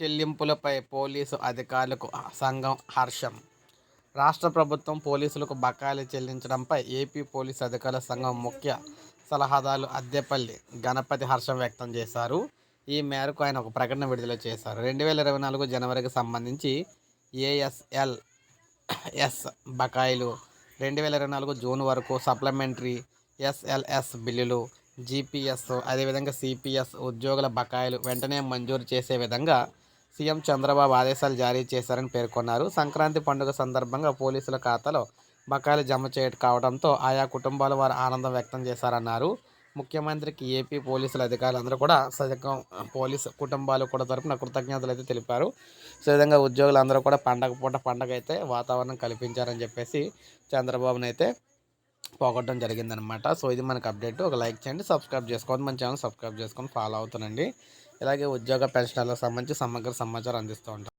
చెల్లింపులపై police అధికారులకు సంఘం హర్షం. రాష్ట్ర ప్రభుత్వం పోలీసులకు బకాయిలు చెల్లించడంపై ఏపీ పోలీసు అధికారుల సంఘం ముఖ్య సలహాదారు అద్దెపల్లి గణపతి హర్షం వ్యక్తం చేశారు. ఈ మేరకు ఆయన ఒక ప్రకటన విడుదల చేశారు. రెండు వేల ఇరవై నాలుగు జనవరికి సంబంధించి ఏఎస్ఎల్ ఎస్ బకాయిలు రెండు వేల ఇరవై నాలుగు జూన్ వరకు సప్లిమెంటరీ ఎస్ఎల్ఎస్ బిల్లులు జీపీఎస్ అదేవిధంగా సిపిఎస్ ఉద్యోగుల బకాయిలు వెంటనే మంజూరు చేసే విధంగా సీఎం చంద్రబాబు ఆదేశాలు జారీ చేశారని పేర్కొన్నారు. సంక్రాంతి పండుగ సందర్భంగా పోలీసుల ఖాతాలో బకాయిలు జమ చేయట కావడంతో ఆయా కుటుంబాల వారు ఆనందం వ్యక్తం చేశారన్నారు. ముఖ్యమంత్రికి ఏపీ పోలీసుల అధికారులందరూ కూడా సజగం పోలీసు కుటుంబాలు కూడా తరపున కృతజ్ఞతలు అయితే తెలిపారు. సో విధంగా ఉద్యోగులందరూ కూడా పండగ పూట పండగ అయితే వాతావరణం కల్పించారని చెప్పేసి చంద్రబాబునైతే పోగొట్టడం జరిగిందనమాట. సో ఇది మనకు అప్డేట్. ఒక లైక్ చేయండి సబ్స్క్రైబ్ చేసుకోండి. మన ఛానల్ సబ్స్క్రైబ్ చేసుకొని ఫాలో అవుతానండి ఇలాగే ఉద్యోగ పెన్షన్లకు సంబంధించి సమగ్ర సమాచారం అందిస్తూ ఉంటాం.